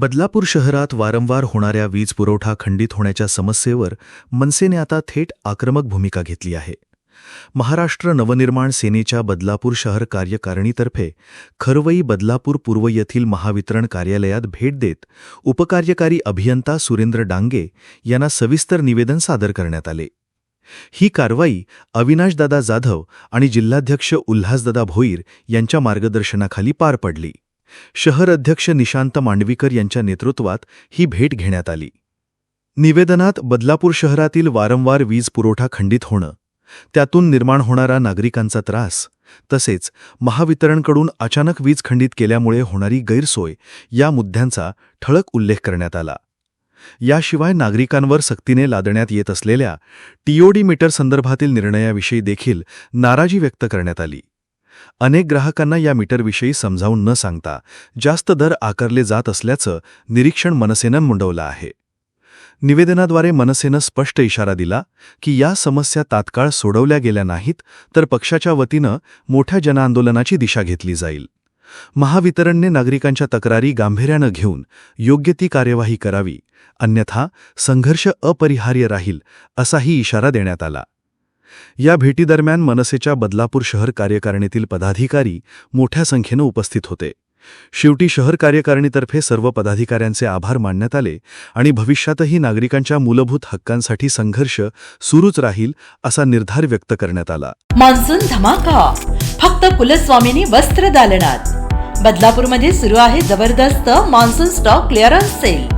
बदलापूर शहरात वारंवार होणाऱ्या वीज पुरवठा खंडित होण्याच्या समस्येवर मनसेने आता थेट आक्रमक भूमिका घेतली आहे. महाराष्ट्र नवनिर्माण सेनेच्या बदलापूर शहर कार्यकारिणीतर्फे खरवई बदलापूर पूर्व येथील महावितरण कार्यालयात भेट देत उपकार्यकारी अभियंता सुरेंद्र डांगे यांना सविस्तर निवेदन सादर करण्यात आले. ही कारवाई अविनाशदादा जाधव आणि जिल्हाध्यक्ष उल्हासदादा भोईर यांच्या मार्गदर्शनाखाली पार पडली. शहर अध्यक्ष निशांत मांडवीकर यांच्या नेतृत्वात ही भेट घेण्यात आली. निवेदनात बदलापूर शहरातील वारंवार वीज पुरवठा खंडित होणं त्यातून निर्माण होणारा नागरिकांचा त्रास तसेच महावितरणकडून अचानक वीज खंडित केल्यामुळे होणारी गैरसोय या मुद्द्यांचा ठळक उल्लेख करण्यात आला. याशिवाय नागरिकांवर सक्तीने लादण्यात येत असलेल्या टीओडी मीटर संदर्भातील निर्णयाविषयी देखील नाराजी व्यक्त करण्यात आली. अनेक ग्राहकांना या मीटरविषयी समजावून न सांगता जास्त दर आकारले जात असल्याचं निरीक्षण मनसेनं मुंडवलं आहे. निवेदनाद्वारे मनसेनं स्पष्ट इशारा दिला की या समस्या तात्काळ सोडवल्या गेल्या नाहीत तर पक्षाच्या वतीनं मोठ्या जनआंदोलनाची दिशा घेतली जाईल. महावितरणने नागरिकांच्या तक्रारी गांभीर्यानं घेऊन योग्य ती कार्यवाही करावी अन्यथा संघर्ष अपरिहार्य राहील असाही इशारा देण्यात आला. या भेटीदरम्यान मनसेच्या बदलापूर शहर कार्यकारिणीतील पदाधिकारी मोठ्या संख्येनं उपस्थित होते. शेवटी शहर कार्यकारिणीतर्फे सर्व पदाधिकाऱ्यांचे आभार मानण्यात आले आणि भविष्यातही नागरिकांच्या मूलभूत हक्कांसाठी संघर्ष सुरूच राहील असा निर्धार व्यक्त करण्यात आला. मान्सून धमाका. फक्त कुलस्वामिनी वस्त्र दालनात. बदलापूरमध्ये सुरू आहे जबरदस्त मान्सून स्टॉक क्लिअरन्स सेल.